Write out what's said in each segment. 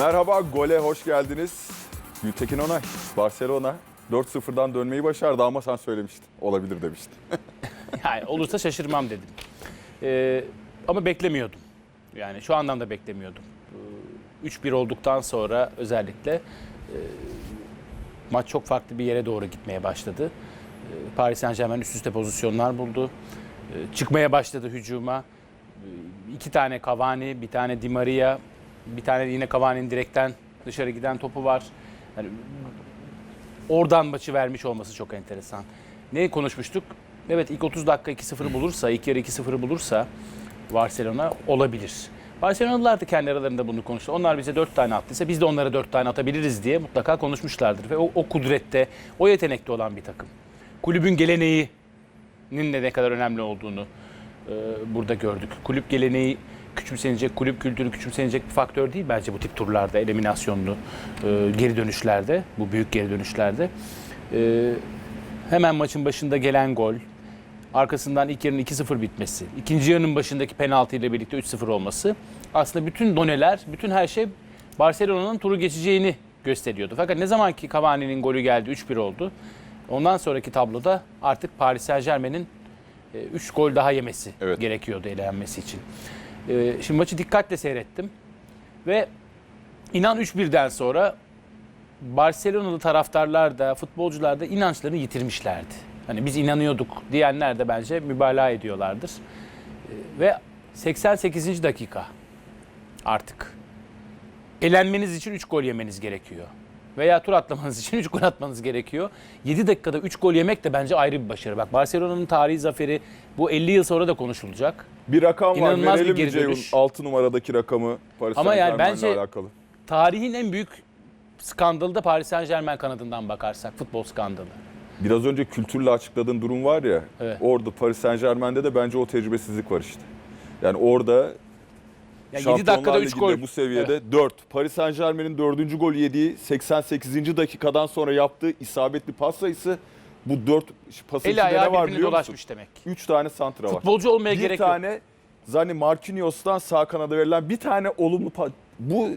Merhaba, gole hoş geldiniz. Gültekin Onay, Barcelona 4-0'dan dönmeyi başardı ama sen söylemiştin. Olabilir demiştin. Yani olursa şaşırmam dedim. Ee, ama beklemiyordum. Yani şu andan da beklemiyordum. Ee, 3-1 olduktan sonra özellikle e, maç çok farklı bir yere doğru gitmeye başladı. Ee, Paris Saint Germain üst üste pozisyonlar buldu. Ee, çıkmaya başladı hücuma. Ee, iki tane Cavani, bir tane Di Maria, bir tane yine Cavani'nin direkten dışarı giden topu var. Yani oradan maçı vermiş olması çok enteresan. Ne konuşmuştuk? Evet ilk 30 dakika 2-0'ı bulursa, ilk yarı 2-0'ı bulursa Barcelona olabilir. Barcelonalılar da kendi aralarında bunu konuştu. Onlar bize 4 tane attıysa biz de onlara 4 tane atabiliriz diye mutlaka konuşmuşlardır. Ve o, o kudrette, o yetenekte olan bir takım. Kulübün geleneğinin de ne kadar önemli olduğunu e, burada gördük. Kulüp geleneği küçümsenecek, kulüp kültürü küçümsenecek bir faktör değil bence bu tip turlarda, eliminasyonlu e, geri dönüşlerde, bu büyük geri dönüşlerde. E, hemen maçın başında gelen gol, arkasından ilk yarının 2-0 bitmesi, ikinci yarının başındaki penaltı ile birlikte 3-0 olması aslında bütün doneler, bütün her şey Barcelona'nın turu geçeceğini gösteriyordu. Fakat ne zaman ki Cavani'nin golü geldi 3-1 oldu. Ondan sonraki tabloda artık Paris Saint Germain'in 3 gol daha yemesi Evet. gerekiyordu elenmesi için. E, şimdi maçı dikkatle seyrettim ve inan 3-1'den sonra Barcelonalı taraftarlar da futbolcular da inançlarını yitirmişlerdi. Hani biz inanıyorduk diyenler de bence mübalağa ediyorlardır. Ee, Ve 88. dakika artık. Elenmeniz için 3 gol yemeniz gerekiyor. Veya tur atlamanız için 3 gol atmanız gerekiyor. 7 dakikada 3 gol yemek de bence ayrı bir başarı. Bak Barcelona'nın tarihi zaferi bu 50 yıl sonra da konuşulacak. Bir rakam var, İnanılmaz bir verelim geri mi Ceyhun? dönüş. 6 numaradaki rakamı Paris Ama yani Saint-Germain'le bence- alakalı. Tarihin en büyük skandalı da Paris Saint Germain kanadından bakarsak. Futbol skandalı. Biraz önce kültürle açıkladığın durum var ya, Evet. orada Paris Saint Germain'de de bence o tecrübesizlik var işte. Yani orada Ya 7 Şampiyonlar dakikada 3 Ligi'nde gol. bu seviyede 4. Paris Saint Germain'in 4. gol yediği 88. dakikadan sonra yaptığı isabetli pas sayısı bu 4 pasın Eli içinde ayağı ne var birbirine biliyor musun? dolaşmış demek. 3 tane santra var. Futbolcu olmaya bir gerek yok. tane Zani Marquinhos'tan sağ kanada verilen bir tane olumlu pa- bu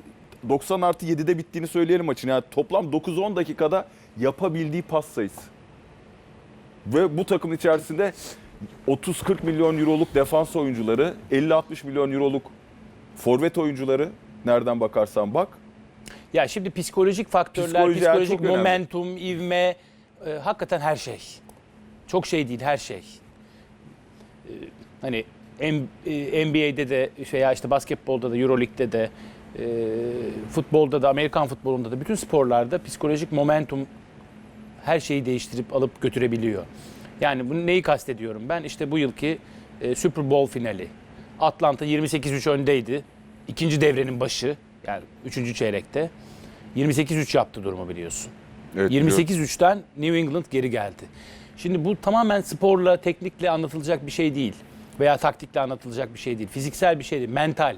90 artı 7'de bittiğini söyleyelim maçın. Yani toplam 9-10 dakikada yapabildiği pas sayısı. Ve bu takım içerisinde 30-40 milyon euroluk defans oyuncuları, 50-60 milyon euroluk forvet oyuncuları nereden bakarsan bak. Ya şimdi psikolojik faktörler, Psikoloji yani psikolojik çok önemli. momentum, ivme, e, hakikaten her şey. Çok şey değil, her şey. E, hani e, NBA'de de veya işte basketbolda da, Euroleague'de de, e, futbolda da, Amerikan futbolunda da, bütün sporlarda psikolojik momentum her şeyi değiştirip alıp götürebiliyor. Yani bunu neyi kastediyorum ben? İşte bu yılki e, Super Bowl finali. Atlanta 28-3 öndeydi. İkinci devrenin başı yani üçüncü çeyrekte. 28-3 yaptı durumu biliyorsun. Evet, biliyorum. 28-3'ten New England geri geldi. Şimdi bu tamamen sporla, teknikle anlatılacak bir şey değil. Veya taktikle anlatılacak bir şey değil. Fiziksel bir şey değil, mental.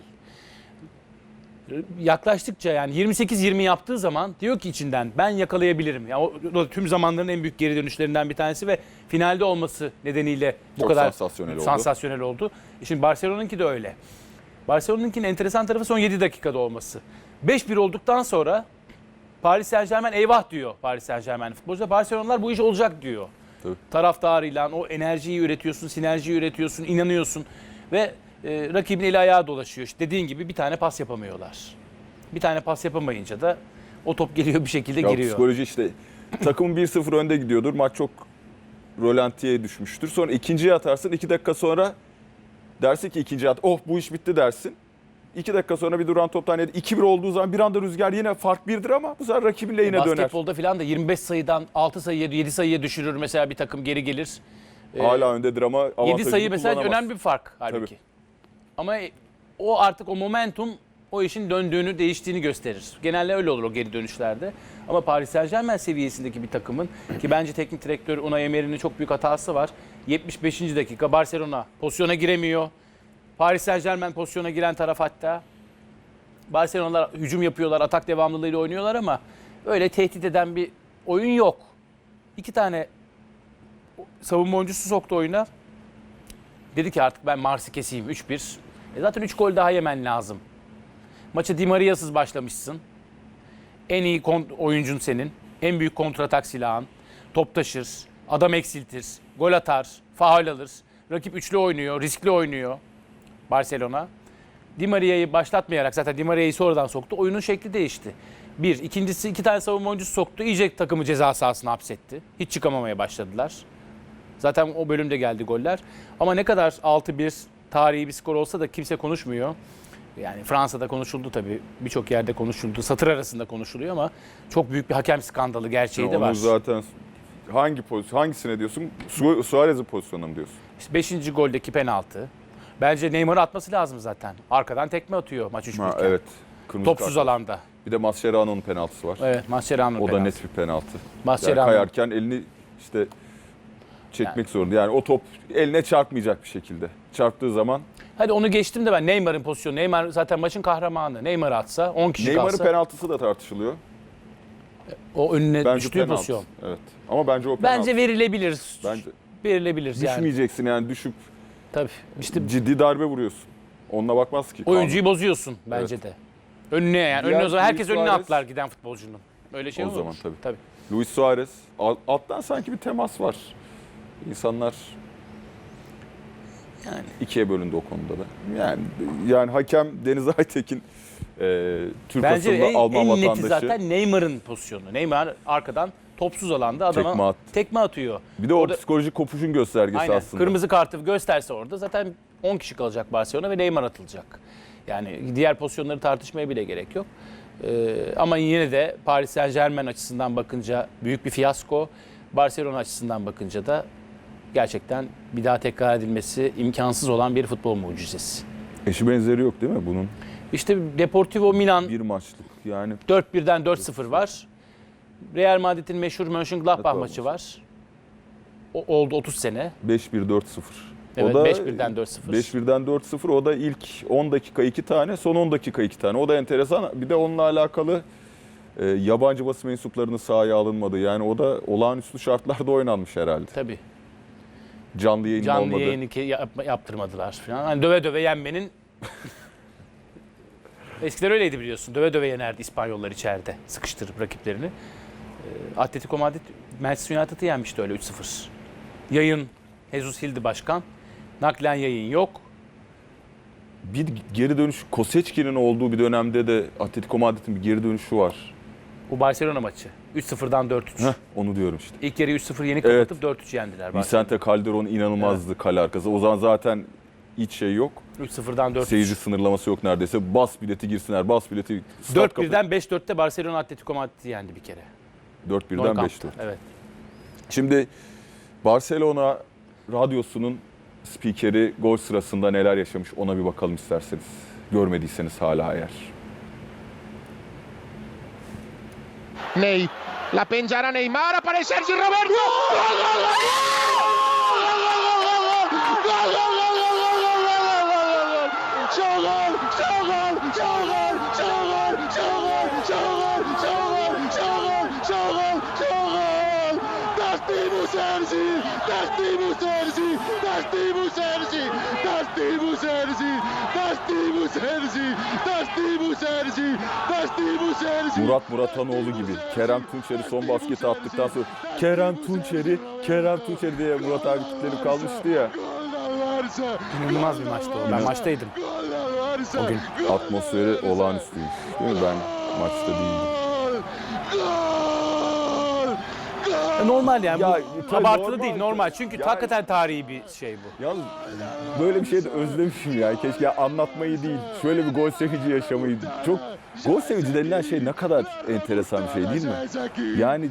Yaklaştıkça yani 28-20 yaptığı zaman diyor ki içinden ben yakalayabilirim. Ya o, o tüm zamanların en büyük geri dönüşlerinden bir tanesi ve finalde olması nedeniyle bu Çok kadar sansasyonel oldu. sansasyonel oldu. E Şimdi Barcelona'nınki de öyle. Barcelona'nınkinin enteresan tarafı son 7 dakikada olması. 5-1 olduktan sonra Paris Saint Germain eyvah diyor Paris Saint Germain futbolcular. Barcelona'lar bu iş olacak diyor. Tabii. Taraftarıyla o enerjiyi üretiyorsun, sinerjiyi üretiyorsun, inanıyorsun ve e, rakibin eli ayağı dolaşıyor. İşte dediğin gibi bir tane pas yapamıyorlar. Bir tane pas yapamayınca da o top geliyor bir şekilde Ya giriyor. psikoloji işte takım 1-0 önde gidiyordur. Maç çok rolantiye düşmüştür. Sonra ikinciye atarsın. 2 dakika sonra dersin ki ikinci at. Oh bu iş bitti dersin. 2 dakika sonra bir duran toptan yedi. 2-1 olduğu zaman bir anda rüzgar yine fark birdir ama bu sefer rakibin lehine döner. Basketbolda falan da 25 sayıdan 6 sayıya 7 sayıya düşürür mesela bir takım geri gelir. Ee, Hala öndedir ama 7 avantajını sayı mesela kullanamaz. önemli bir fark halbuki. Ama o artık o momentum o işin döndüğünü, değiştiğini gösterir. Genelde öyle olur o geri dönüşlerde. Ama Paris Saint Germain seviyesindeki bir takımın ki bence teknik direktör Unai Emery'nin çok büyük hatası var. 75. dakika Barcelona pozisyona giremiyor. Paris Saint Germain pozisyona giren taraf hatta. Barcelona'lar hücum yapıyorlar, atak devamlılığıyla oynuyorlar ama öyle tehdit eden bir oyun yok. İki tane savunma oyuncusu soktu oyuna. Dedi ki artık ben Mars'ı keseyim 3-1. E zaten 3 gol daha yemen lazım. Maça Di Maria'sız başlamışsın. En iyi oyuncun senin. En büyük kontratak silahın. Top taşır, adam eksiltir, gol atar, faul alır. Rakip üçlü oynuyor, riskli oynuyor Barcelona. Di Maria'yı başlatmayarak zaten Di Maria'yı sonradan soktu. Oyunun şekli değişti. Bir. ikincisi iki tane savunma oyuncusu soktu. İyice takımı ceza sahasına hapsetti. Hiç çıkamamaya başladılar. Zaten o bölümde geldi goller. Ama ne kadar 6-1 tarihi bir skor olsa da kimse konuşmuyor. Yani Fransa'da konuşuldu tabii. Birçok yerde konuşuldu. Satır arasında konuşuluyor ama çok büyük bir hakem skandalı gerçeği de Onu var. zaten hangi pozisyon, hangisine diyorsun? Su Suarez'in pozisyonuna mı diyorsun? İşte beşinci goldeki penaltı. Bence Neymar'ı atması lazım zaten. Arkadan tekme atıyor maç 3 Ha, evet. Kırmızı Topsuz kart. alanda. Bir de Mascherano'nun penaltısı var. Evet Mascherano'nun o da net bir penaltı. Yani Mascherano. kayarken elini işte çekmek zorunda. Yani o top eline çarpmayacak bir şekilde. Çarptığı zaman Hadi onu geçtim de ben Neymar'ın pozisyonu. Neymar zaten maçın kahramanı. Neymar atsa 10 kişi Neymar'ın kalsa penaltısı da tartışılıyor. o önüne Bence düştüğü penaltı. pozisyon. Evet. Ama bence o penaltı. Bence verilebilir. Bence verilebilir yani. düşmeyeceksin yani düşüp Tabii. İşte ciddi darbe vuruyorsun. Onunla bakmaz ki. oyuncuyu bozuyorsun bence de. Önüne yani. Diğer Önüne o zaman herkes Luis önüne Suarez- atlar giden futbolcunun. Öyle şey O olur. zaman tabii. Tabii. Luis Suarez al- alttan sanki bir temas var. İnsanlar Yani. ikiye bölündü o konuda da. Yani yani hakem Deniz Aytekin e, Türk Bence asıllı en, Alman en neti vatandaşı. zaten Neymar'ın pozisyonu. Neymar arkadan topsuz alanda adama Tekme attı. tekme atıyor. Bir de o Orada- psikolojik kopuşun göstergesi Aynen. aslında. Kırmızı kartı gösterse orada zaten 10 kişi kalacak Barcelona ve Neymar atılacak. Yani diğer pozisyonları tartışmaya bile gerek yok. Ee, ama yine de Paris Saint Germain açısından bakınca büyük bir fiyasko. Barcelona açısından bakınca da gerçekten bir daha tekrar edilmesi imkansız olan bir futbol mucizesi. Eşi benzeri yok değil mi bunun? İşte Deportivo Milan Bir maçlık yani. 4-1'den 4-0 var. Real Madrid'in meşhur Mönchengladbach Gladbach maçı var. O, oldu 30 sene. 5-1-4-0. Evet, o da 5-1'den 4-0. 5-1'den 4-0 o da ilk 10 dakika 2 tane son 10 dakika 2 tane. O da enteresan. Bir de onunla alakalı e, yabancı basın mensuplarının sahaya alınmadığı yani o da olağanüstü şartlarda oynanmış herhalde. Tabii. Canlı yayın Canlı olmadı. yayını ki yap- yaptırmadılar falan. Hani döve döve yenmenin Eskiden öyleydi biliyorsun. Döve döve yenerdi İspanyollar içeride. Sıkıştırıp rakiplerini. Ee, Atletico Madrid Manchester United'ı yenmişti öyle 3-0. Yayın Jesus Hildi başkan. Naklen yayın yok. Bir geri dönüş Koseçki'nin olduğu bir dönemde de Atletico Madrid'in bir geri dönüşü var. Bu Barcelona maçı. 3-0'dan 4-3. Heh, onu diyorum işte. İlk yarı 3-0 yeni Evet. kapatıp 4-3 yendiler. Vicente Calderon inanılmazdı kale arkası. O zaman zaten hiç şey yok. 3-0'dan 4-3. Seyirci sınırlaması yok neredeyse. Bas bileti girsinler, bas bileti. Stat kapı- 4-1'den 5-4'te Barcelona Atletico Madrid'i yendi bir kere. 4-1'den Nou 5 Camp'ta. Evet. Şimdi Barcelona radyosunun spikeri gol sırasında neler yaşamış ona bir bakalım isterseniz. Görmediyseniz hala eğer. Ney. La penjarà Neymar, apareix Sergi Roberto! Gol, gol, gol, gol! Gol, gol, gol, gol, gol, gol, gol, gol, gol, gol, gol! Şovgol, şovgol, şovgol, Sergi! Destimo Sergi! Destimo Sergi! Destimo Sergi! Destimo Sergi! Destimo Sergi! Destimo Sergi! Murat Muratanoğlu gibi. Kerem Tunçeri son basketi attıktan sonra Kerem Tunçeri, Kerem Tunçeri diye Murat abi kitlenip kalmıştı ya. İnanılmaz bir maçtı o. Ben maçtaydım. O gün. Atmosferi olağanüstüymüş. Değil mi? Ben maçta değildim. Gol! Gol! E, Normal yani. Ya, bu tabii abartılı normal. değil normal. Çünkü Yani- hakikaten tarihi bir şey bu. Yalnız böyle bir şey de özlemişim ya. Keşke anlatmayı değil, şöyle bir gol sevinci yaşamayı. Çok gol sevinci denilen şey ne kadar enteresan bir şey değil mi? Yani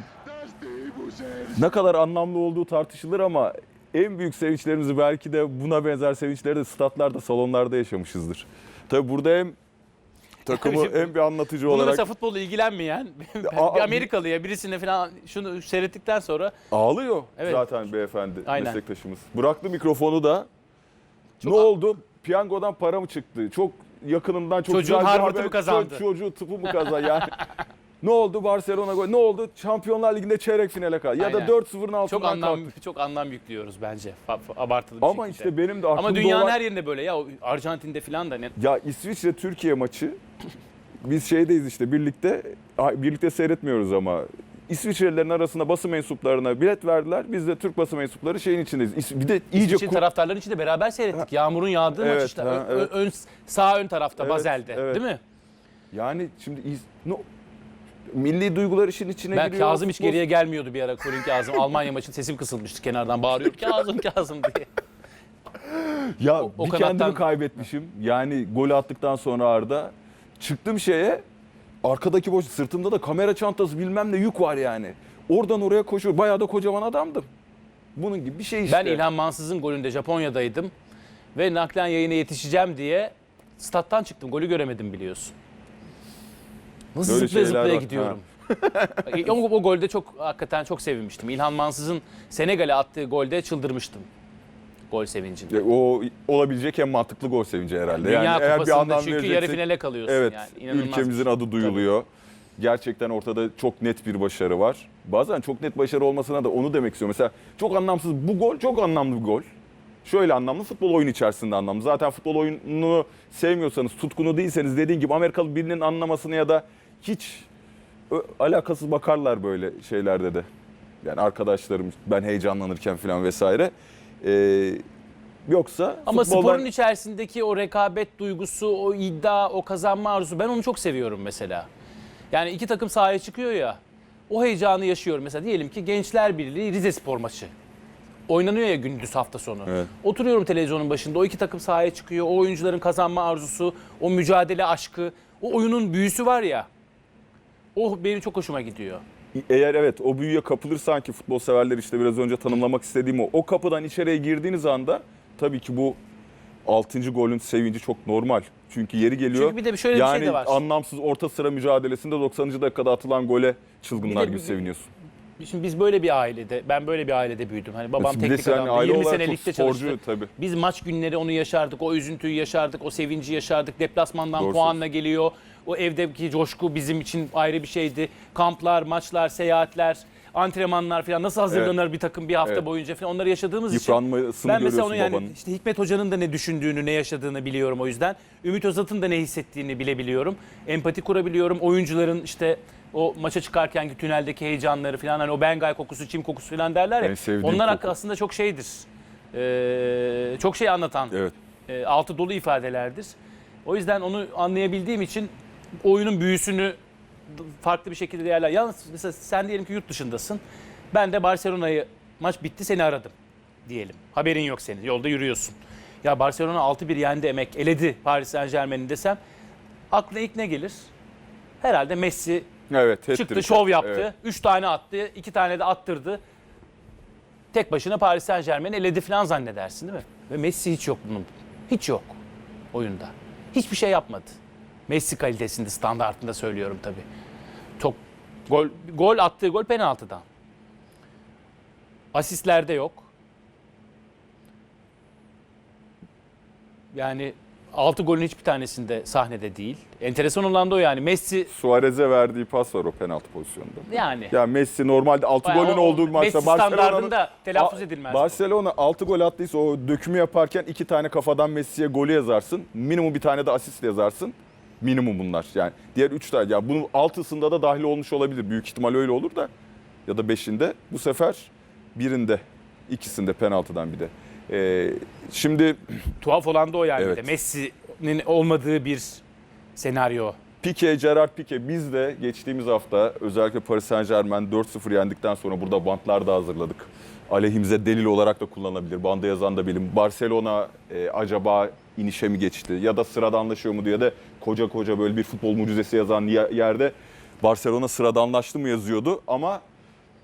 ne kadar anlamlı olduğu tartışılır ama en büyük sevinçlerimizi belki de buna benzer sevinçleri de statlarda, salonlarda yaşamışızdır. Tabii burada hem takımı hem bir anlatıcı Bunu olarak mesela futbolla ilgilenmeyen Aa, bir Amerikalıya birisine falan şunu seyrettikten sonra ağlıyor Evet. zaten beyefendi, Aynen. meslektaşımız. Bıraktı mikrofonu da. Çok ne a- oldu? Piyangodan para mı çıktı? Çok yakınından çok Çocuğun güzel bir Harvard'ı haber. mı kazandı? Ço- çocuğu tıpı mı kazandı yani? ne oldu Barcelona gol? Ne oldu? Şampiyonlar Ligi'nde çeyrek finale kaldı. Ya da Aynen. 4-0'ın altından çok anlam kalktı. çok anlam yüklüyoruz bence. Fa- fa- Abartılı bir Ama şekilde. işte benim de aklımda Ama dünyanın olan... her yerinde böyle ya. O Arjantin'de falan da ne? Ya İsviçre Türkiye maçı biz şeydeyiz işte birlikte birlikte seyretmiyoruz ama İsviçrelilerin arasında basın mensuplarına bilet verdiler. Biz de Türk basın mensupları şeyin içindeyiz. İs- Bir de iyice ku- taraftarların içinde beraber seyrettik. Yağmurun yağdığı maç Evet, işte. ha, Ö- evet. ön, sağ ön tarafta Evet, Bazel'de evet. değil mi? yani şimdi iz- no, milli duygular işin içine Ben giriyor. Kazım hiç geriye gelmiyordu bir ara Colin Kazım. Almanya maçı sesim kısılmıştı kenardan bağırıyor. Kazım Kazım diye. Ya O- o bir kanattan- kendimi kaybetmişim. Yani gol attıktan sonra Arda çıktım şeye arkadaki boş sırtımda da kamera çantası bilmem ne yük var yani. Oradan oraya koşuyor. Bayağı da kocaman adamdım. Bunun gibi bir şey işte. Ben İlhan Mansız'ın golünde Japonya'daydım. Ve naklen yayına yetişeceğim diye stat'tan çıktım. Golü göremedim biliyorsun. Nasıl Böyle zıplaya zıplaya var, gidiyorum. o, o golde çok hakikaten çok sevinmiştim. İlhan Mansız'ın Senegal'e attığı golde çıldırmıştım. Gol sevincinde. O olabilecek en mantıklı gol sevinci herhalde. Dünya yani eğer bir anlam çünkü yarı finale kalıyorsun Evet, yani. Ülkemizin adı duyuluyor. Gerçekten ortada çok net bir başarı var. Bazen çok net başarı olmasına da onu demek istiyorum. Mesela çok anlamsız bu gol çok anlamlı bir gol. Şöyle anlamlı futbol oyun içerisinde anlamlı. Zaten futbol oyununu sevmiyorsanız, tutkunu değilseniz dediğin gibi Amerikalı birinin anlamasını ya da hiç alakasız bakarlar böyle şeylerde de. Yani arkadaşlarım ben heyecanlanırken falan vesaire. Ee, yoksa Ama futboldan- sporun içerisindeki o rekabet duygusu, o iddia, o kazanma arzusu ben onu çok seviyorum mesela. Yani iki takım sahaya çıkıyor ya. O heyecanı yaşıyorum. Mesela diyelim ki Gençler Birliği Rize Spor maçı. Oynanıyor ya gündüz hafta sonu. Evet. Oturuyorum televizyonun başında. O iki takım sahaya çıkıyor. O oyuncuların kazanma arzusu, o mücadele aşkı, o oyunun büyüsü var ya. O benim çok hoşuma gidiyor. Eğer evet o büyüye kapılırsan ki futbol severler işte biraz önce tanımlamak istediğim o. O kapıdan içeriye girdiğiniz anda tabii ki bu 6. golün sevinci çok normal. Çünkü yeri geliyor. Çünkü bir de şöyle bir şey yani de var. anlamsız orta sıra mücadelesinde 90. dakikada atılan gole çılgınlar gibi seviniyorsun. Şimdi biz böyle bir ailede, ben böyle bir ailede büyüdüm. Hani babam de teknik sen adamdı. aile 20 olarak sene çok ligde sporcu çalıştı. tabii. Biz maç günleri onu yaşardık, o üzüntüyü yaşardık, o sevinci yaşardık. Deplasmandan Doğru puanla geliyor. O evdeki coşku bizim için ayrı bir şeydi. Kamplar, maçlar, seyahatler, antrenmanlar falan nasıl hazırlanır bir takım bir hafta Evet. boyunca falan onları yaşadığımız için. Ben mesela onu yani babanın. işte Hikmet Hoca'nın da ne düşündüğünü, ne yaşadığını biliyorum o yüzden. Ümit Özat'ın da ne hissettiğini bilebiliyorum. Empati kurabiliyorum. Oyuncuların işte o maça çıkarkenki tüneldeki heyecanları falan hani o bengay kokusu, çim kokusu falan derler ya. Onlar koku. aslında çok şeydir. Ee, çok şey anlatan, Evet. e, altı dolu ifadelerdir. O yüzden onu anlayabildiğim için oyunun büyüsünü farklı bir şekilde değerler. Yalnız mesela sen diyelim ki yurt dışındasın. Ben de Barcelona'yı maç bitti seni aradım diyelim. Haberin yok senin. Yolda yürüyorsun. Ya Barcelona 6-1 yendi emek eledi Paris Saint Germain'i desem aklına ilk ne gelir? Herhalde Messi Evet. çıktı, şov yaptı. Evet. 3 tane attı, 2 tane de attırdı. Tek başına Paris Saint Germain'i eledi falan zannedersin değil mi? Ve Messi hiç yok bunun. Hiç yok oyunda. Hiçbir şey yapmadı. Messi kalitesinde, standartında söylüyorum tabii. Çok gol gol attığı gol penaltıdan. Asistlerde yok. Yani 6 golün hiçbir tanesinde sahnede değil. Enteresan olan da o yani. Messi Suarez'e verdiği pas var o penaltı pozisyonunda. yani Ya Messi normalde 6 Bayağı golün o- olduğu maçta standardında telaffuz edilmez. Barcelona 6 gol attıysa o dökümü yaparken iki tane kafadan Messi'ye golü yazarsın. Minimum bir tane de asist yazarsın. Minimum bunlar. Yani diğer 3 tane. Ya bunun altısında da dahil olmuş olabilir. Büyük ihtimal öyle olur da. Ya da 5'inde. Bu sefer birinde, ikisinde penaltıdan bir de. Ee, şimdi Tuhaf olan da o yani. Evet. Messi'nin olmadığı bir senaryo. Pique, Gerard Pique biz de geçtiğimiz hafta özellikle Paris Saint Germain 4-0 yendikten sonra burada bantlar da hazırladık. Aleyhimize delil olarak da kullanılabilir. Banda yazan da bilim. Barcelona e, acaba inişe mi geçti ya da sıradanlaşıyor mu diye de koca koca böyle bir futbol mucizesi yazan ye- yerde Barcelona sıradanlaştı mı yazıyordu ama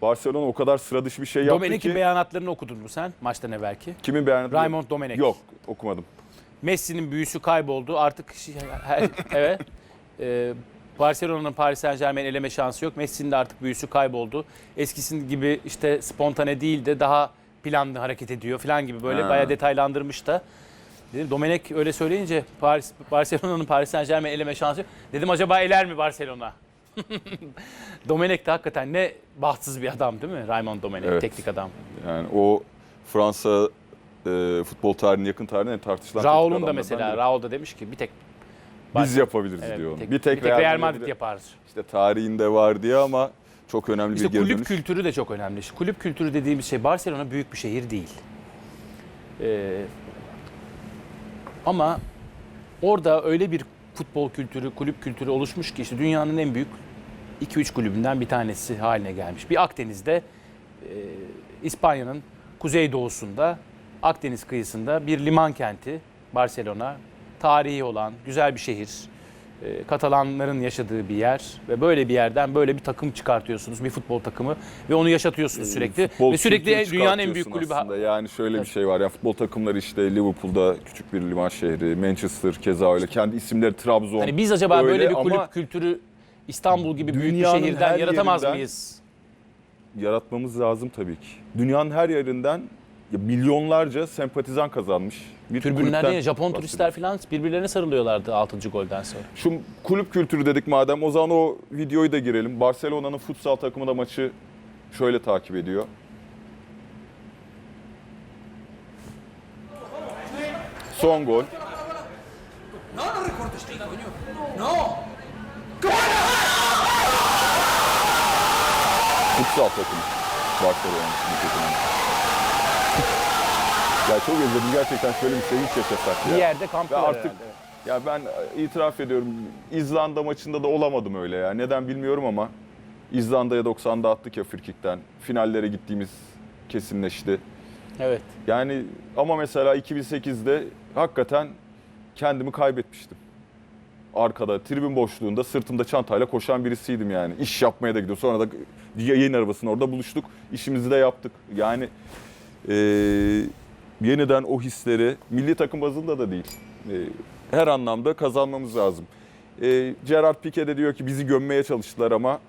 Barcelona o kadar sıra dışı bir şey yaptı Domenech'in ki. beyanatlarını okudun mu sen maçtan evvelki? Kimin beyanatı? Raymond Domenech. Yok okumadım. Messi'nin büyüsü kayboldu. Artık şey- her- evet. Ee, Barcelona'nın Paris Saint Germain eleme şansı yok. Messi'nin de artık büyüsü kayboldu. Eskisinin gibi işte spontane değil de daha planlı hareket ediyor falan gibi böyle Ha. bayağı detaylandırmış da. Dedim Domenech öyle söyleyince Paris Barcelona'nın Paris Saint Germain eleme şansı. Dedim acaba eler mi Barcelona? Domenech de hakikaten ne bahtsız bir adam değil mi? Raymond Domenech Evet. teknik adam. Yani o Fransa e, futbol tarihinin yakın tarihine tartışılan Raul'un da mesela biri. Raul da demiş ki bir tek Biz yapabiliriz Evet, diyor. bir Bir tek, tek, Real, Madrid Madrid yapar. İşte tarihinde var diye ama çok önemli İşte bir geri kulüp dönüş. kültürü de çok önemli. Kulüp kültürü dediğimiz şey Barcelona büyük bir şehir değil. Ee, ama orada öyle bir futbol kültürü, kulüp kültürü oluşmuş ki işte dünyanın en büyük 2-3 kulübünden bir tanesi haline gelmiş. Bir Akdeniz'de e, İspanya'nın kuzeydoğusunda Akdeniz kıyısında bir liman kenti Barcelona. Tarihi olan güzel bir şehir. E, Katalanların yaşadığı bir yer ve böyle bir yerden böyle bir takım çıkartıyorsunuz. Bir futbol takımı ve onu yaşatıyorsunuz sürekli. Ee, Futbol ve sürekli dünyanın en büyük kulübü. aslında. Yani şöyle bir şey var. Ya futbol takımları işte Liverpool'da küçük bir liman şehri, Manchester keza öyle. Kendi isimleri Trabzon. Hani biz acaba öyle böyle bir kulüp ama kültürü İstanbul gibi büyük bir şehirden yaratamaz yerinden- mıyız? yaratmamız lazım tabii ki. Dünyanın her yerinden ya milyonlarca sempatizan kazanmış. Bir kulüpten yine Japon turistler falan birbirlerine sarılıyorlardı 6. golden sonra. Şu kulüp kültürü dedik madem o zaman o videoyu da girelim. Barcelona'nın futsal takımı da maçı şöyle takip ediyor. Son gol. Futsal takımı. Barcelona'nın takımı. Ya çok özledim gerçekten şöyle bir sevinç yaşasak ya. Bir yerde Ve kampıyorlar artık herhalde. ya ben itiraf ediyorum İzlanda maçında da olamadım öyle ya. Neden bilmiyorum ama İzlanda'ya 90'da attık ya frikikten. Finallere gittiğimiz kesinleşti. Evet. Yani ama mesela 2008'de hakikaten kendimi kaybetmiştim. Arkada tribün boşluğunda sırtımda çantayla koşan birisiydim yani. İş yapmaya da gidiyorum. Sonra da yayın arabasının orada buluştuk. İşimizi de yaptık. Yani eee, yeniden o hisleri milli takım bazında da değil. eee, her anlamda kazanmamız lazım. Eee Gerard Pique de diyor ki bizi gömmeye çalıştılar ama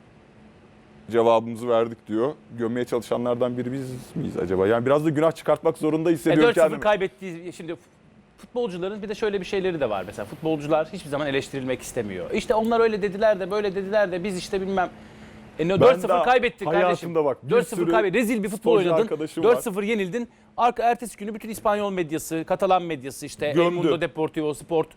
cevabımızı verdik diyor. Gömmeye çalışanlardan biri biz miyiz acaba? Yani biraz da günah çıkartmak zorunda E, hissediyorum 4-0 kendimi. kaybettiği şimdi futbolcuların bir de şöyle bir şeyleri de var mesela futbolcular hiçbir zaman eleştirilmek istemiyor. İşte onlar öyle dediler de böyle dediler de biz işte bilmem e ne, Ben 4-0 daha kaybettik kardeşim. hayatımda bak, bir 4-0 sürü kaybettik. Rezil bir futbol oynadın. arkadaşım var. 4-0 yenildin. Arka ertesi günü bütün İspanyol medyası, Katalan medyası işte El Gömdü. Mundo Deportivo Sport,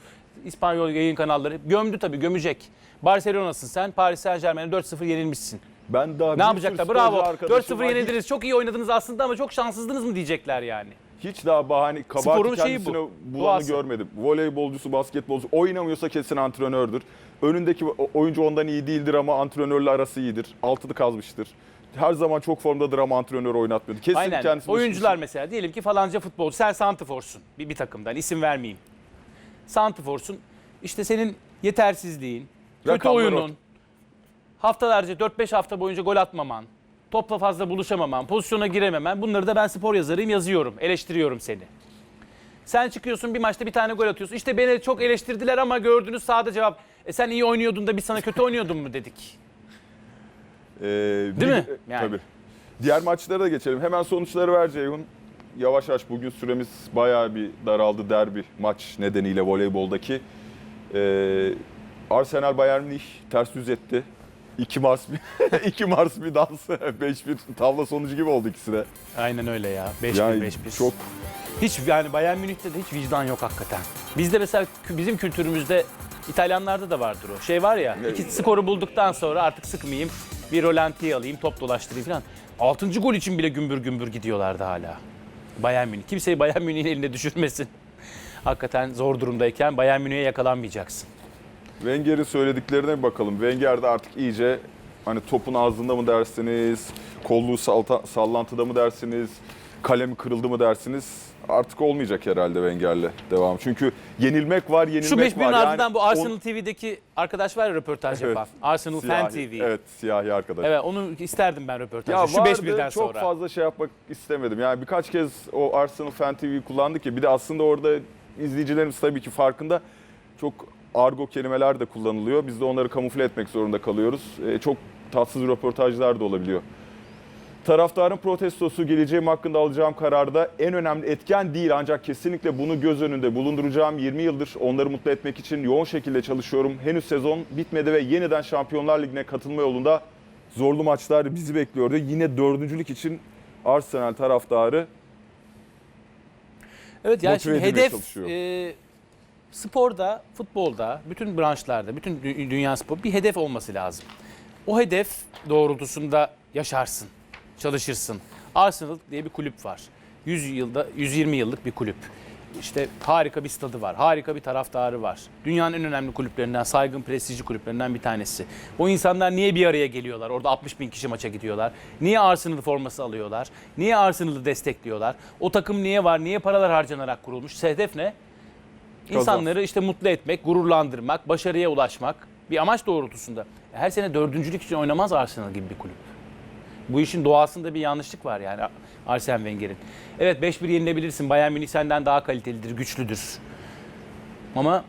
İspanyol yayın kanalları gömdü tabii gömecek. Barcelona'sın sen Paris Saint Germain'e 4-0 yenilmişsin. Ben daha Ne yapacaklar? Bravo. sporcu arkadaşım 4-0 var. yenildiniz. Çok iyi oynadınız aslında ama çok şanssızdınız mı diyecekler yani. Hiç daha bahane kabahati Sporun kendisine bu. bulanı Doğası. görmedim. Voleybolcusu, basketbolcu oynamıyorsa kesin antrenördür. Önündeki oyuncu ondan iyi değildir ama antrenörle arası iyidir. Altını kazmıştır. Her zaman çok formdadır ama antrenör oynatmıyordu. Kesin Aynen. kendisi Oyuncular mesela diyelim ki falanca futbolcu sen santiforsun bir, bir takımdan isim vermeyeyim. Santiforsun işte senin yetersizliğin, kötü Rakamlar oyunun, ortada. haftalarca 4-5 hafta boyunca gol atmaman, topla fazla buluşamaman, pozisyona girememen bunları da ben spor yazarıyım yazıyorum, eleştiriyorum seni. Sen çıkıyorsun bir maçta bir tane gol atıyorsun. İşte beni çok eleştirdiler ama gördünüz sahada cevap. E sen iyi oynuyordun da biz sana kötü oynuyordun mu dedik. Ee, Değil bir- mi? e, Yani. Tabii. Diğer maçlara da geçelim. Hemen sonuçları ver Ceyhun. Yavaş yavaş bugün süremiz bayağı bir daraldı derbi maç nedeniyle voleyboldaki. Ee, Arsenal Bayern Münih ters yüz etti. 2 Mars bir 2 Mars bir dans 5-1 tavla sonucu gibi oldu ikisi de. Aynen öyle ya. 5-1 Yani 5-1. çok Hiç yani Bayern Münih'te de hiç vicdan yok hakikaten. Bizde mesela bizim kültürümüzde İtalyanlarda da vardır o. Şey var ya, iki skoru bulduktan sonra artık sıkmayayım, bir rolantiye alayım, top dolaştırayım falan. Altıncı gol için bile gümbür gümbür gidiyorlardı hala. Bayern Münih. Kimseyi Bayern Münih'in eline düşürmesin. Hakikaten zor durumdayken Bayern Münih'e yakalanmayacaksın. Wenger'in söylediklerine bakalım. Wenger de artık iyice hani topun ağzında mı dersiniz, kolluğu salta- sallantıda mı dersiniz, kalemi kırıldı mı dersiniz? Artık olmayacak herhalde Wenger'le devam. Çünkü yenilmek var, yenilmek Şu 5 var. bin ardından bu on- Arsenal TV'deki arkadaş var ya röportaj Evet. yapan. Arsenal Fan siyahi- TV. Evet, siyahi arkadaş. Evet onu isterdim ben röportajda. Ya Şu 5 vardı, birden çok sonra. fazla şey yapmak istemedim. Yani birkaç kez o Arsenal Fan TV'yi kullandık ya. Bir de aslında orada izleyicilerimiz tabii ki farkında. Çok argo kelimeler de kullanılıyor. Biz de onları kamufle etmek zorunda kalıyoruz. Ee, çok tatsız röportajlar da olabiliyor. Taraftarın protestosu geleceğim hakkında alacağım kararda en önemli etken değil ancak kesinlikle bunu göz önünde bulunduracağım. 20 yıldır onları mutlu etmek için yoğun şekilde çalışıyorum. Henüz sezon bitmedi ve yeniden Şampiyonlar Ligi'ne katılma yolunda zorlu maçlar bizi bekliyordu. Yine dördüncülük için Arsenal taraftarı Evet yani şimdi hedef e, sporda, futbolda, bütün branşlarda, bütün dü- dünya spor bir hedef olması lazım. O hedef doğrultusunda yaşarsın, çalışırsın. Arsenal diye bir kulüp var. 100 yılda 120 yıllık bir kulüp. İşte harika bir stadı var, harika bir taraftarı var. Dünyanın en önemli kulüplerinden, saygın prestijli kulüplerinden bir tanesi. O insanlar niye bir araya geliyorlar? Orada 60 bin kişi maça gidiyorlar. Niye Arsenal forması alıyorlar? Niye Arsenal'ı destekliyorlar? O takım niye var? Niye paralar harcanarak kurulmuş? Hedef ne? İnsanları işte mutlu etmek, gururlandırmak, başarıya ulaşmak bir amaç doğrultusunda. Her sene dördüncülük için oynamaz Arsenal gibi bir kulüp. Bu işin doğasında bir yanlışlık var yani Arsene Wenger'in. Evet 5-1 yenilebilirsin. Bayern Münih senden daha kalitelidir, güçlüdür. Ama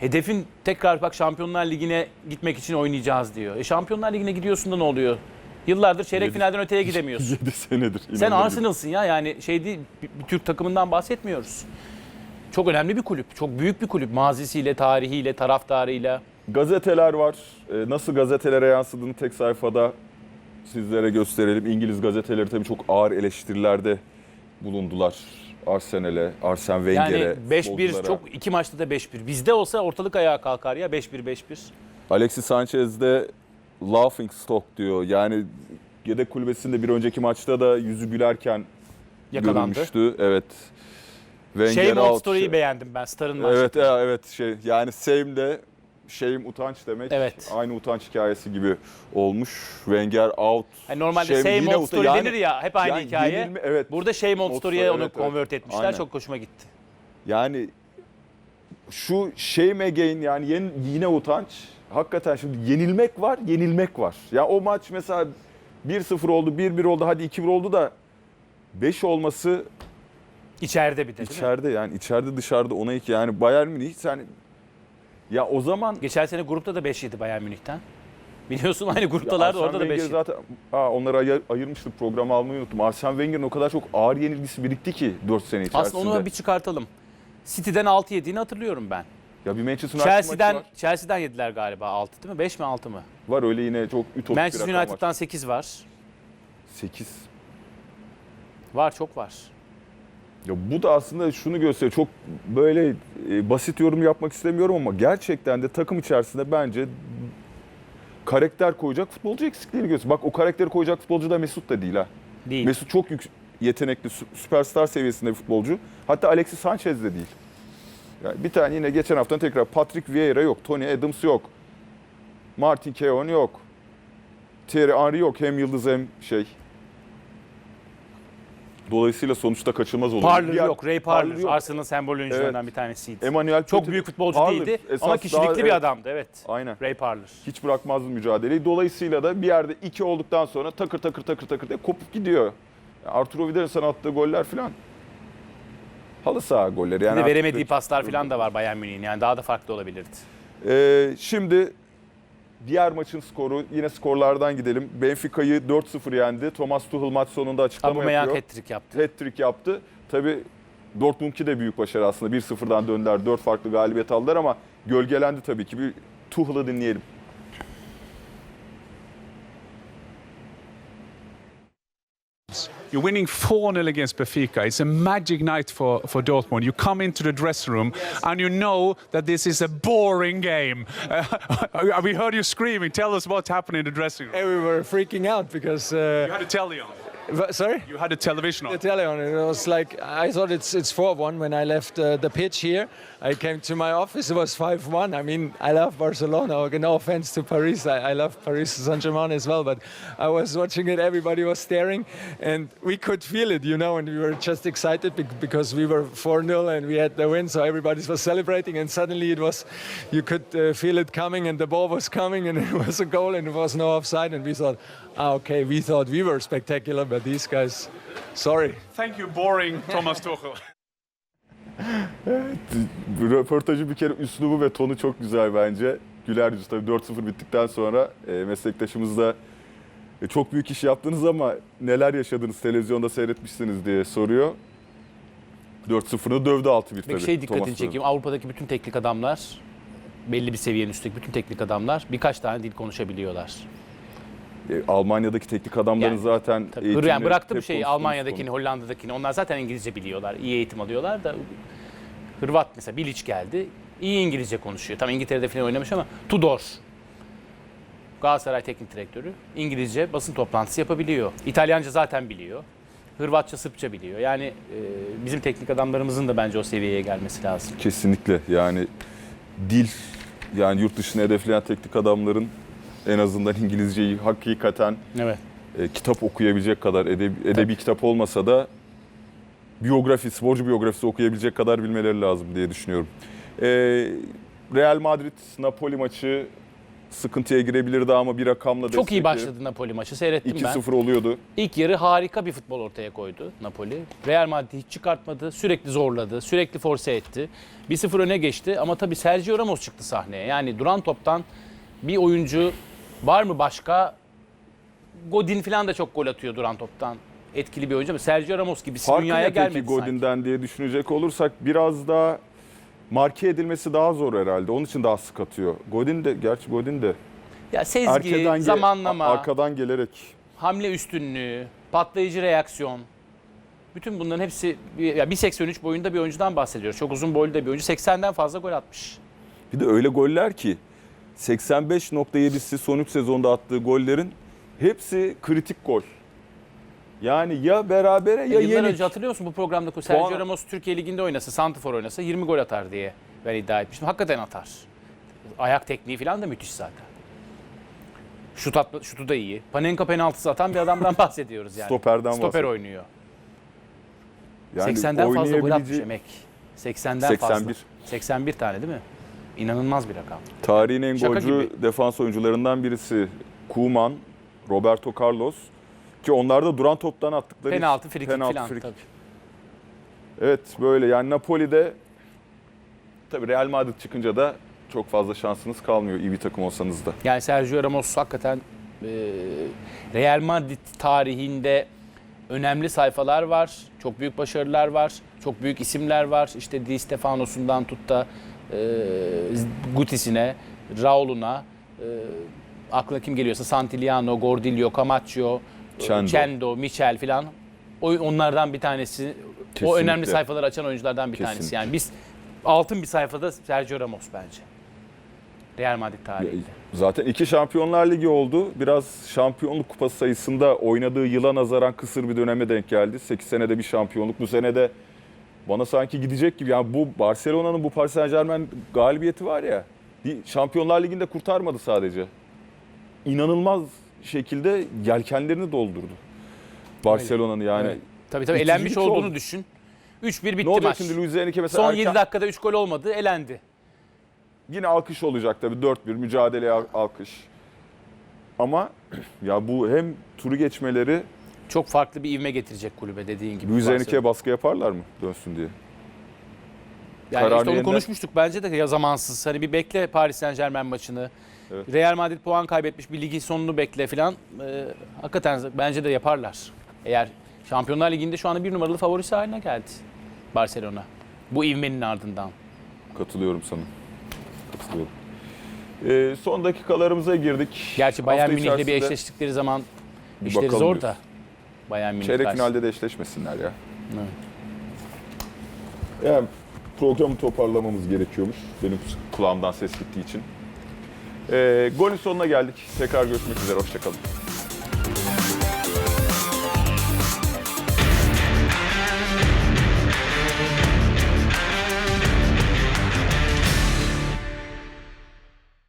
hedefin tekrar bak Şampiyonlar Ligi'ne gitmek için oynayacağız diyor. E Şampiyonlar Ligi'ne gidiyorsun da ne oluyor? Yıllardır çeyrek Yedi- finalden öteye gidemiyorsun. 7 senedir. Sen Arsenal'sın ya yani şey değil bir, bir Türk takımından bahsetmiyoruz. Çok önemli bir kulüp. Çok büyük bir kulüp. Mazisiyle, tarihiyle, taraftarıyla. Gazeteler var. Ee, Nasıl gazetelere yansıdığını tek sayfada sizlere gösterelim. İngiliz gazeteleri tabii çok ağır eleştirilerde bulundular. Arsenal'e, Arsene Wenger'e. Yani 5-1 futbolculara. çok iki maçta da 5-1. Bizde olsa ortalık ayağa kalkar ya 5-1 5-1. Alexis Sanchez de laughing stock diyor. Yani yedek kulübesinde bir önceki maçta da yüzü gülerken Yakalandı. görülmüştü. Evet. Wenger Shame old out. story'yi beğendim ben. Star'ın maçı. Evet, evet şey yani same shame utanç demek. Evet. Aynı utanç hikayesi gibi olmuş. Wenger out. Hani normalde Shame same yine old story yani- denir ya hep aynı yani hikaye. yenilme- evet. Burada shame old Old story'ye story, onu evet, evet. convert etmişler. Aynen. Çok hoşuma gitti. Yani şu shame again yani yen- yine utanç. Hakikaten şimdi yenilmek var, yenilmek var. Ya o maç mesela 1-0 oldu, 1-1 oldu, hadi 2-1 oldu da 5 olması İçeride bir de değil mi? içeride yani içeride dışarıda ona iki yani Bayern Münih sen ya o zaman Geçen sene grupta da 5 yedi Bayern Münih'ten. Biliyorsun aynı Ya gruptalardı Arsene orada da 5 Wenger yedi. zaten aa, onları ayır, ayırmıştık programı almayı unuttum. Arsene Wenger'in o kadar çok ağır yenilgisi birikti ki 4 sene içerisinde. Aslında onu bir çıkartalım. City'den 6 yediğini hatırlıyorum ben. Ya bir Manchester United Chelsea'den maçı var. Chelsea'den yediler galiba 6 değil mi? 5 mi 6 mı? var öyle yine çok ütopik Manchester bir rakam United'dan var. 8 var. 8. Var çok var. Ya bu da aslında şunu gösteriyor. Çok böyle e, basit yorum yapmak istemiyorum ama gerçekten de takım içerisinde bence karakter koyacak futbolcu eksikliğini gösteriyor. Bak o karakteri koyacak futbolcu da Mesut da değil ha. Değil. Mesut çok yük, yetenekli, sü- süperstar seviyesinde bir futbolcu. Hatta Alexis Sanchez de değil. Yani bir tane yine geçen hafta tekrar Patrick Vieira yok, Tony Adams yok. Martin Keown yok. Thierry Henry yok. Hem yıldız hem şey. Dolayısıyla sonuçta kaçılmaz olur. Parler Diğer- yok. Ray Parler. Yok. Arsenal'ın sembol oyuncularından Evet. bir tanesiydi. Emmanuel Çok Petit- büyük futbolcu Parler, değildi esas ama daha- kişilikli bir evet, adamdı evet. Aynen. Ray Parler. Hiç bırakmazdı mücadeleyi. Dolayısıyla da bir yerde iki olduktan sonra takır takır takır takır diye kopup gidiyor. Arturo Vidal'in sana attığı goller filan. Halı saha golleri. Yani Bir de artık- veremediği paslar falan da var Bayern Münih'in. Yani daha da farklı olabilirdi. Ee, şimdi diğer maçın skoru yine skorlardan gidelim. Benfica'yı 4-0 yendi. Thomas Tuchel maç sonunda açıklama Aubameyang yapıyor. hat-trick yaptı. Hat-trick yaptı. Tabii Dortmund'ki de büyük başarı aslında. 1-0'dan döndüler. 4 farklı galibiyet aldılar ama gölgelendi tabii ki. Bir Tuchel'ı dinleyelim. You're winning 4 0 against Benfica. It's a magic night for, for Dortmund. You come into the dressing room and you know that this is a boring game. Uh, we heard you screaming. Tell us what happened in the dressing room. And we were freaking out because. You Uh, had a telly on. Sorry? You had a television on. The tele on it. Was like I thought it's it's four one when I left uh, the pitch here. I came to my office. It was five one. I mean, I love Barcelona. Okay, No offense to Paris. I, I love Paris Saint Germain as well. But I was watching it. Everybody was staring, and we could feel it, you know. And we were just excited because we were four 0 and we had the win. So everybody was celebrating, and suddenly it was, you could uh, feel it coming, and the ball was coming, and it was a goal, and it was no offside, and we thought, ah, okay, we thought we were spectacular, but these guys, sorry. Thank you, boring Thomas Tuchel. Röportajı bir kere üslubu ve tonu çok güzel bence. Güler yüz tabii 4-0 bittikten sonra e, meslektaşımız da e, çok büyük iş yaptınız ama neler yaşadınız televizyonda seyretmişsiniz diye soruyor. 4-0'ı dövdü 6-1 tabii. Peki şey dikkatini Thomas çekeyim. Avrupa'daki bütün teknik adamlar belli bir seviyenin üstteki bütün teknik adamlar birkaç tane dil konuşabiliyorlar. E, Almanya'daki teknik adamların Yani, zaten Tabii. eğitimleri yani bıraktım hep şeyi Almanya'dakini, konu. Hollanda'dakini. Onlar zaten İngilizce biliyorlar. iyi eğitim alıyorlar da Hırvat mesela Bilic geldi. İyi İngilizce konuşuyor. Tam İngiltere'de falan oynamış ama Tudor. Galatasaray Teknik Direktörü. İngilizce basın toplantısı yapabiliyor. İtalyanca zaten biliyor. Hırvatça, Sırpça biliyor. Yani e, bizim teknik adamlarımızın da bence o seviyeye gelmesi lazım. Kesinlikle yani dil yani yurt dışına hedefleyen teknik adamların en azından İngilizceyi hakikaten Evet. e, kitap okuyabilecek kadar edebi, edebi kitap olmasa da biyografi, sporcu biyografisi okuyabilecek kadar bilmeleri lazım diye düşünüyorum. E, Real Madrid Napoli maçı sıkıntıya girebilirdi ama bir rakamla Çok iyi başladı Napoli maçı. Seyrettim ben. 2-0 oluyordu. İlk yarı harika bir futbol ortaya koydu Napoli. Real Madrid hiç çıkartmadı. Sürekli zorladı. Sürekli force etti. 1-0 öne geçti ama tabii Sergio Ramos çıktı sahneye. Yani duran toptan bir oyuncu var mı başka? Godin falan da çok gol atıyor duran toptan. Etkili bir oyuncu ama Sergio Ramos gibisi Farkı dünyaya ne peki gelmedi sanki. Godin'den diye düşünecek olursak biraz daha marke edilmesi daha zor herhalde. Onun için daha sık atıyor. Godin de, gerçi Godin de Ya sezgi, ge- zamanlama, arkadan gelerek hamle üstünlüğü, patlayıcı reaksiyon. Bütün bunların hepsi bir- ya 1.83 boyunda bir oyuncudan bahsediyoruz. Çok uzun boylu da bir oyuncu. 80'den fazla gol atmış. Bir de öyle goller ki 85.7'si son 3 sezonda attığı gollerin hepsi kritik gol. Yani ya berabere ya Yıllar yenik. önce hatırlıyor musun bu programda Sergio Puan- Ramos Türkiye Ligi'nde oynasa, Santifor oynasa 20 gol atar diye ben iddia etmiştim. Hakikaten atar. Ayak tekniği falan da müthiş zaten. Şut atma, şutu da iyi. Panenka penaltısı atan bir adamdan bahsediyoruz yani. Stoperden Stoper bahsediyor. oynuyor. Yani 80'den fazla gol atmış emek. 80'den 81. fazla. 81 tane değil mi? İnanılmaz bir rakam. Tarihin en Şaka golcü gibi. defans oyuncularından birisi Koeman, Roberto Carlos. Ki onlar da duran toptan attıkları Penaltı, frikik penaltı, falan frikik. tabii. Evet böyle yani Napoli'de tabii Real Madrid çıkınca da çok fazla şansınız kalmıyor iyi bir takım olsanız da. Yani Sergio Ramos hakikaten e, Real Madrid tarihinde önemli sayfalar var. Çok büyük başarılar var. Çok büyük isimler var. İşte Di Stefano'sundan tut da e, Gutis'ine, Raul'una, e, akla kim geliyorsa Santillano, Gordillo, Camacho, e, Chendo. Chendo, Michel filan. O, onlardan bir tanesi. O Kesinlikle. önemli sayfaları açan oyunculardan bir tanesi. Kesinlikle. Yani biz altın bir sayfada Sergio Ramos bence. Real Madrid tarihinde. Zaten iki Şampiyonlar Ligi oldu. Biraz şampiyonluk kupası sayısında oynadığı yıla nazaran kısır bir döneme denk geldi. 8 senede bir şampiyonluk. Bu senede bana sanki gidecek gibi. Yani bu Barcelona'nın bu Paris Saint Germain galibiyeti var ya. Şampiyonlar Ligi'nde kurtarmadı sadece. İnanılmaz şekilde yelkenlerini doldurdu. Barcelona'nın yani. Evet. Tabii tabii elenmiş olduğunu oldu. düşün. 3-1 bitti Ne maç. şimdi Luis Enrique mesela Son erken- 7 dakikada 3 gol olmadı, elendi. Yine alkış olacak tabii 4-1 mücadeleye al- alkış. Ama ya bu hem turu geçmeleri Çok farklı bir ivme getirecek kulübe dediğin gibi. Luis. Enrique'ye baskı yaparlar mı dönsün diye? Yani işte onu yeniden- konuşmuştuk bence de ya zamansız. Hani bir bekle Paris Saint Germain maçını. Evet. Real Madrid puan kaybetmiş bir ligi sonunu bekle falan. Ee, hakikaten bence de yaparlar. Eğer Şampiyonlar Ligi'nde şu anda bir numaralı favorisi haline geldi Barcelona. Bu ivmenin ardından. Katılıyorum sana. Katılıyorum. Ee, son dakikalarımıza girdik. Gerçi Bayern Hafta Münih'le bir içerisinde eşleştikleri zaman Bir işleri bakalım zor da. Bayern Münih Çeyrek karşısında. finalde de eşleşmesinler ya. Evet. Yani programı toparlamamız gerekiyormuş. Benim kulağımdan ses gittiği için. Ee, golün sonuna geldik. Tekrar görüşmek üzere. Hoşçakalın.